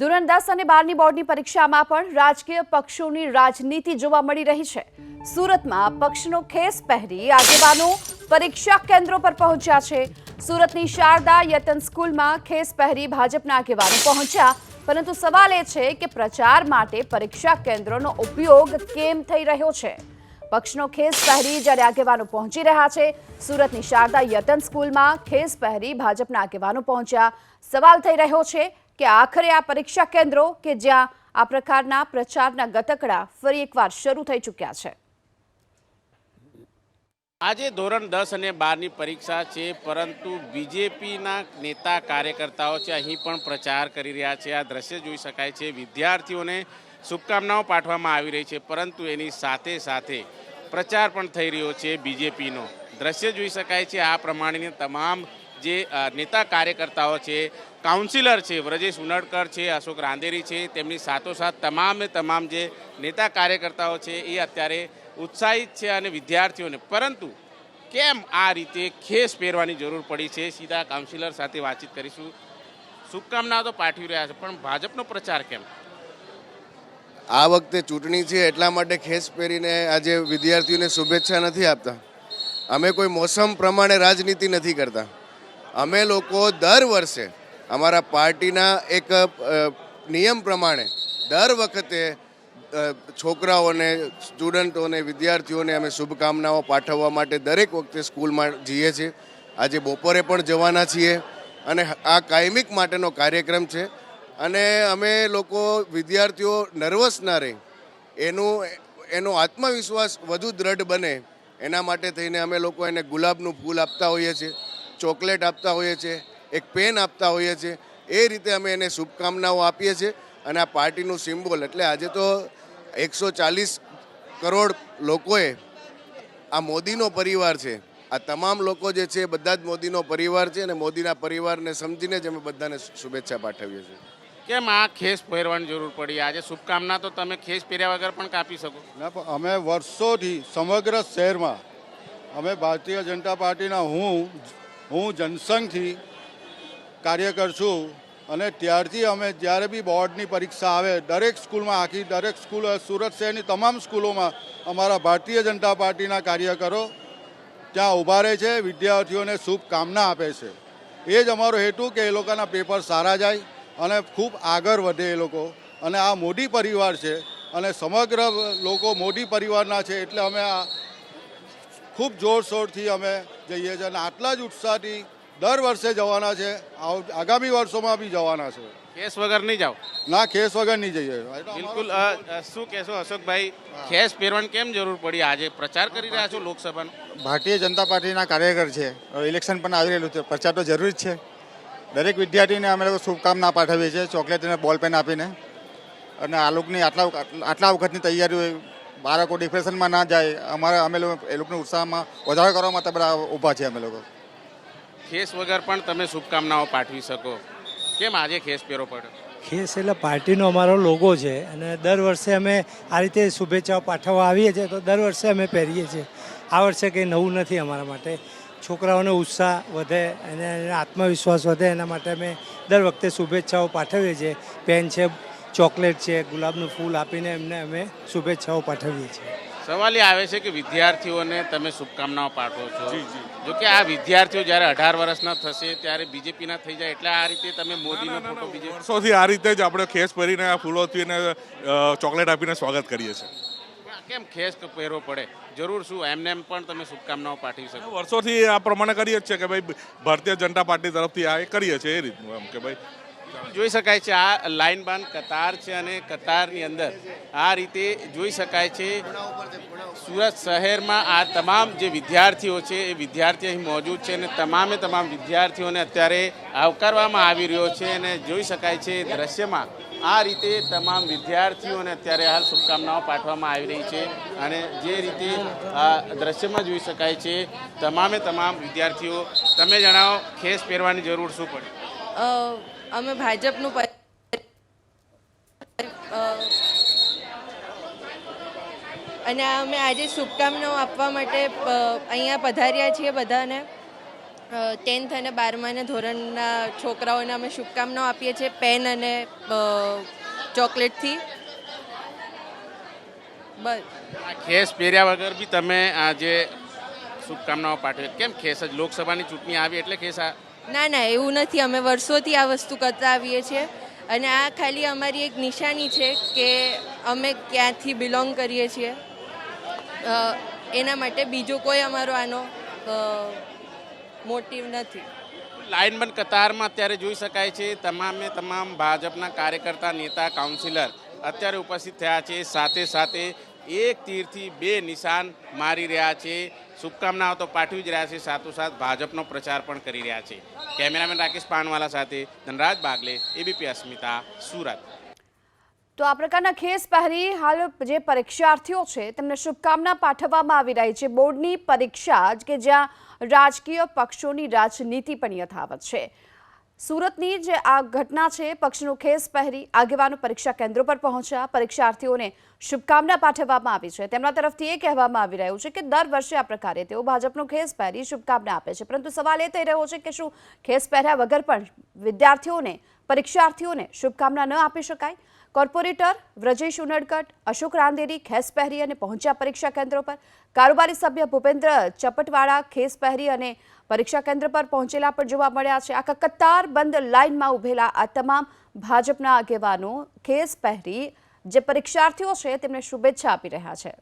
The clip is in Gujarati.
ધોરણ દસ અને બારની બોર્ડની પરીક્ષામાં પણ રાજકીય પક્ષોની રાજનીતિ જોવા મળી રહી છે. સુરતમાં પક્ષનો ખેસ પહેરી આગેવાનો પરીક્ષા કેન્દ્રો પર પહોંચ્યા છે. સુરતની શારદા યતન સ્કૂલમાં ખેસ પહેરી ભાજપના આગેવાનો પહોંચ્યા. પરંતુ સવાલ એ છે કે પ્રચાર માટે પરીક્ષા કેન્દ્રોનો ઉપયોગ કેમ થઈ રહ્યો છે? પક્ષનો ખેસ પહેરી જ્યારે આગેવાનો પહોંચી રહ્યા છે, સુરતની શારદા યતન સ્કૂલમાં ખેસ પહેરી ભાજપના આગેવાનો પહોંચ્યા. સવાલ થઈ રહ્યો છે કે આખરે આ પરીક્ષા કેન્દ્રો કે જ્યાં આ પ્રકારના પ્રચારના ગતકડા ફરી એકવાર શરૂ થઈ ચૂક્યા છે. આજે ધોરણ દસ અને બારની પરીક્ષા છે, પરંતુ બીજેપીના નેતા કાર્યકર્તાઓ છે, અહીં પણ પ્રચાર કરી રહ્યા છે. આ દ્રશ્ય જોઈ શકાય છે, વિદ્યાર્થીઓને શુભકામનાઓ પાઠવવામાં આવી રહી છે, પરંતુ એની સાથે સાથે પ્રચાર પણ થઈ રહ્યો છે બીજેપીનો. દ્રશ્ય જોઈ શકાય છે, આ પ્રમાણેની તમામ જે નેતા કાર્યકર્તાઓ છે, કાઉન્સિલર છે, વ્રજેશ ઉનડકર છે, અશોક રાંદેરી છે, તેમની સાથોસાથ તમામે તમામ જે નેતા કાર્યકર્તાઓ છે, એ અત્યારે ઉત્સાહિત છે અને વિદ્યાર્થીઓને, પરંતુ કેમ આ રીતે ખેસ પહેરવાની જરૂર પડી છે? સીધા કાઉન્સિલર સાથે વાતચીત કરીશું. શુભકામનાઓ તો પાઠવી રહ્યા છે, પણ ભાજપનો પ્રચાર કેમ? આ વખતે ચૂંટણી છે, એટલા માટે ખેસ પહેરીને આજે વિદ્યાર્થીઓને શુભેચ્છા નથી આપતા. અમે કોઈ મોસમ પ્રમાણે રાજનીતિ નથી કરતા. અમે લોકો દર વર્ષે અમારા પાર્ટીના એક નિયમ પ્રમાણે દર વખતે છોકરાઓને, સ્ટુડન્ટોને, વિદ્યાર્થીઓને અમે શુભકામનાઓ પાઠવવા માટે દરેક વખતે સ્કૂલમાં જઈએ છીએ. આજે બપોરે પણ જવાના છીએ અને આ કાયમિક માટેનો કાર્યક્રમ છે. અને અમે લોકો વિદ્યાર્થીઓ નર્વસ ના રહે. એનું, એનો આત્મવિશ્વાસ વધુ દ્રઢ બને. એના માટે થઈને અમે લોકો એને ગુલાબનું ફૂલ આપતા હોઈએ છીએ. ચોકલેટ આપતા હોઈએ છીએ એક પેન આપતા હોઈએ છીએ એ રીતે અમે એને શુભકામનાઓ આપીએ છીએ અને આ પાર્ટીનું સિમ્બોલ એટલે આજે તો એકસો ચાલીસ કરોડ લોકોએ આ મોદીનો પરિવાર છે આ તમામ લોકો જે છે એ બધા જ મોદીનો પરિવાર છે અને મોદીના પરિવારને સમજીને જ અમે બધાને શુભેચ્છા પાઠવીએ છીએ. કેમ આ ખેસ પહેરવાની જરૂર પડી? આજે શુભકામના તો તમે ખેસ પહેર્યા વગર પણ કાપી શકો. ના પણ અમે વર્ષોથી સમગ્ર શહેરમાં અમે ભારતીય જનતા પાર્ટીના હું હું જનસંઘથી કાર્યકર છું અને ત્યારથી અમે જ્યારે બી બોર્ડની પરીક્ષા આવે, દરેક સ્કૂલમાં આખી, દરેક સ્કૂલ, સુરત શહેરની તમામ સ્કૂલોમાં અમારા ભારતીય જનતા પાર્ટીના કાર્યકરો ત્યાં ઊભા રહે છે, વિદ્યાર્થીઓને શુભકામના આપે છે. એ જ અમારો હેતુ કે એ લોકોના પેપર સારા જાય અને ખૂબ આગળ વધે એ લોકો. અને આ મોદી પરિવાર છે અને સમગ્ર લોકો મોદી પરિવારના છે એટલે અમે આ ખૂબ જોરશોરથી અમે જઈએ છીએ અને આટલા જ ઉત્સાહથી દર વર્ષે જવાના છે. આવ- આગામી વર્ષોમાં બી જવાના છે. કેસ વગર નહીં જાઓ? ના ખેસ વગર નહીં જઈએ. બિલકુલ શું કહેશો અશોકભાઈ? ખેસ પહેરવાની કેમ જરૂર પડી? આજે પ્રચાર કરી રહ્યા છો લોકસભાનો. ભારતીય જનતા પાર્ટીના કાર્યકર છે. હવે ઇલેક્શન પણ આવી રહેલું છે. પ્રચાર તો જરૂરી જ છે. દરેક વિદ્યાર્થીને અમે લોકો શુભકામના પાઠવીએ છીએ. ચોકલેટ અને બોલ પેન આપીને. અને આ લોકોની આટલા આટલા વખતની તૈયારીઓ બાળકો ડિપ્રેશનમાં ના જાય અમારા અમે લોકો એ લોકોને ઉત્સાહમાં વધારો કરવા માટે બધા ઊભા છે અમે લોકો. ખેસ વગર પણ તમે શુભકામનાઓ પાઠવી શકો. કેમ આજે ખેસ પહેરો પડ્યો? ખેસ એટલે પાર્ટીનો અમારો લોગો છે અને દર વર્ષે અમે આ રીતે શુભેચ્છાઓ પાઠવવા આવીએ છીએ તો દર વર્ષે અમે પહેરીએ છીએ. આ વર્ષે કંઈ નવું નથી અમારા માટે. છોકરાઓનો ઉત્સાહ વધે અને એને આત્મવિશ્વાસ વધે એના માટે અમે દર વખતે શુભેચ્છાઓ પાઠવીએ છીએ. પેન છે ચોકલેટ છે ગુલાબનું ફૂલ આપીને એમને અમે શુભેચ્છાઓ પાઠવીએ છીએ. સવાલ એ આવે છે કે વિદ્યાર્થીઓને તમે શુભકામનાઓ પાઠવો છો? જો કે આ વિદ્યાર્થીઓ જ્યારે અઢાર વર્ષના થશે ત્યારે બીજેપીના થઈ જાય એટલે આ રીતે તમે મોદીનો ફોટો બીજે વર્ષોથી આ રીતે જ આપણે ખેસ પહેરીને આ ફૂલોથી અને ચોકલેટ આપીને સ્વાગત કરીએ છીએ. કેમ ખેસ પહેરવો પડે? જરૂર શું? એમને એમ પણ તમે શુભકામનાઓ પાઠવી શકો. વર્ષોથી આ પ્રમાણે કરીએ જ છે કે ભાઈ ભારતીય જનતા પાર્ટી તરફથી આ કરીએ છીએ એ રીતનું એમ કે ભાઈ જોઈ શકાય છે આ લાઈન બાંધ કતાર છે અને કતારની અંદર આ રીતે જોઈ શકાય છે સુરત શહેરમાં આ તમામ જે વિદ્યાર્થીઓ છે એ વિદ્યાર્થી અહીં મોજૂદ છે અને તમામે તમામ વિદ્યાર્થીઓને અત્યારે આવકારવામાં આવી રહ્યો છે અને જોઈ શકાય છે દ્રશ્યમાં આ રીતે તમામ વિદ્યાર્થીઓને અત્યારે હાલ શુભકામનાઓ પાઠવવામાં આવી રહી છે અને જે રીતે દ્રશ્યમાં જોઈ શકાય છે, તમામે તમામ વિદ્યાર્થીઓ, તમે જણાવો, ખેસ પહેરવાની જરૂર શું પડે? અમે ભાજપનું અને અમે આજે શુભકામનાઓ આપવા માટે અહીંયા પધાર્યા છીએ બધાને. ટેન્થ અને બારમા અને ધોરણના છોકરાઓને અમે શુભકામનાઓ આપીએ છીએ, પેન અને ચોકલેટથી. બસ. ખેસ પહેર્યા વગર બી તમે આજે શુભકામનાઓ પાઠવી કેમ ખેસ? જ લોકસભાની ચૂંટણી આવી એટલે ખેસ આ ના ના, એવું નથી. અમે વર્ષોથી આ વસ્તુ કરતા આવીએ છીએ. અને આ ખાલી અમારી એક નિશાની છે કે અમે ક્યાંથી બિલોંગ કરીએ છીએ. એના માટે બીજો કોઈ અમારો આનો મોટિવ નથી. લાઇનબંધ કતારમાં અત્યારે જોઈ શકાય છે, તમામે તમામ ભાજપના કાર્યકર્તા, નેતા કાઉન્સિલર અત્યારે ઉપસ્થિત થયા છે. સાથે સાથે એક તીરથી બે નિશાન મારી રહ્યા છે. શુભકામનાઓ તો પાઠવી જ રહ્યા છે. સાથોસાથ ભાજપનો પ્રચાર પણ કરી રહ્યા છે. કેમેરામેન રાકેશ પાનવાલા સાથે ધનરાજ બાગલે એબીપી અસ્મિતા, સુરત. તો આ પ્રકારના ખેસ પહેરી હાલ જે પરીક્ષાર્થીઓ છે, તેમને શુભકામના પાઠવવામાં આવી રહી છે. બોર્ડની પરીક્ષા કે જ્યાં રાજકીય પક્ષોની રાજનીતિ પણ યથાવત છે. સુરતની જે આ ઘટના છે, પક્ષનો ખેસ પહેરી આગેવાનો પરીક્ષા કેન્દ્રો પર પહોંચ્યા. પરીક્ષાર્થીઓને શુભકામના પાઠવવામાં આવી છે. તેમના તરફથી એ કહેવામાં આવી રહ્યું છે કે દર વર્ષે આ પ્રકારે તેઓ ભાજપનો ખેસ પહેરી શુભકામના આપે છે. પરંતુ સવાલ એ થઈ રહ્યો છે કે શું ખેસ પહેર્યા વગર પણ વિદ્યાર્થીઓને, પરીક્ષાર્થીઓને શુભકામના ન આપી શકાય? કોર્પોરેટર વ્રજેશ ઉનડકટ, અશોક રાંદેરી ખેસ પહેરી અને પહોંચ્યા પરીક્ષા કેન્દ્રો પર. કારોબારી સભ્ય ભૂપેન્દ્ર ચપટવાળા ખેસ પહેરી અને પરીક્ષા કેન્દ્ર પર પહોંચેલા પણ જોવા મળ્યા છે. આખા કતાર બંધ લાઇનમાં ઉભેલા આ તમામ ભાજપના આગેવાનો ખેસ પહેરી જે પરીક્ષાર્થીઓ છે, તેમને શુભેચ્છા આપી રહ્યા છે.